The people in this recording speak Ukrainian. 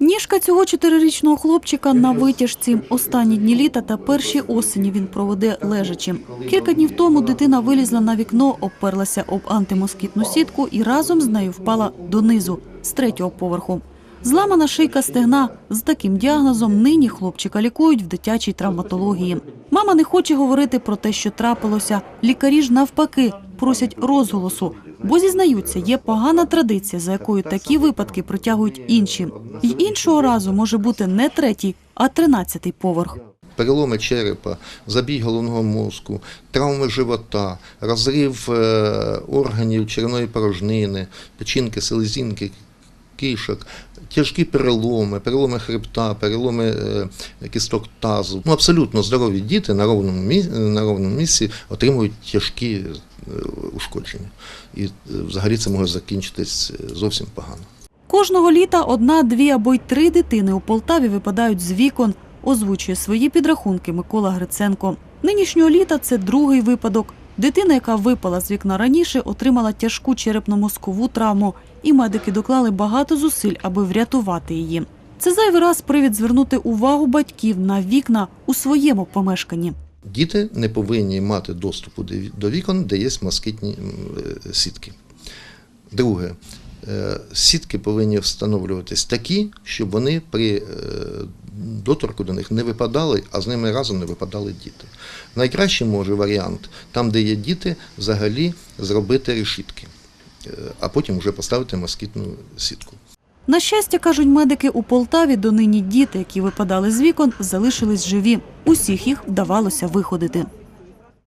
Ніжка цього чотирирічного хлопчика на витяжці. Останні дні літа та перші осені він проведе лежачи. Кілька днів тому дитина вилізла на вікно, оперлася об антимоскітну сітку і разом з нею впала донизу з третього поверху. Зламана шийка стегна. З таким діагнозом нині хлопчика лікують в дитячій травматології. Мама не хоче говорити про те, що трапилося. Лікарі ж навпаки просять розголосу, бо зізнаються, є погана традиція, за якою такі випадки притягують інші. І іншого разу може бути не третій, а тринадцятий поверх. переломи черепа, забій головного мозку, травми живота, розрив е, органів черевної порожнини, печінки, селезінки, кишок, тяжкі переломи, переломи хребта, переломи е, кісток тазу. Ну, абсолютно здорові діти на ровному, на ровному місці отримують тяжкі ушкодження. І е, взагалі це може закінчитись е, зовсім погано. Кожного літа одна, дві або й три дитини у Полтаві випадають з вікон, озвучує свої підрахунки Микола Гриценко. Нинішнього літа це другий випадок. Дитина, яка випала з вікна раніше, отримала тяжку черепно-мозкову травму, і медики доклали багато зусиль, аби врятувати її. Це зайвий раз привід звернути увагу батьків на вікна у своєму помешканні. Діти не повинні мати доступу до вікон, де є москітні е, сітки. Друге, е, сітки повинні встановлюватись такі, щоб вони при е, доторку до них не випадали, а з ними разом не випадали діти. Найкращий може варіант, там, де є діти, взагалі зробити решітки, а потім вже поставити москітну сітку. На щастя, кажуть медики, у Полтаві донині діти, які випадали з вікон, залишились живі. Усіх їх вдавалося виходити.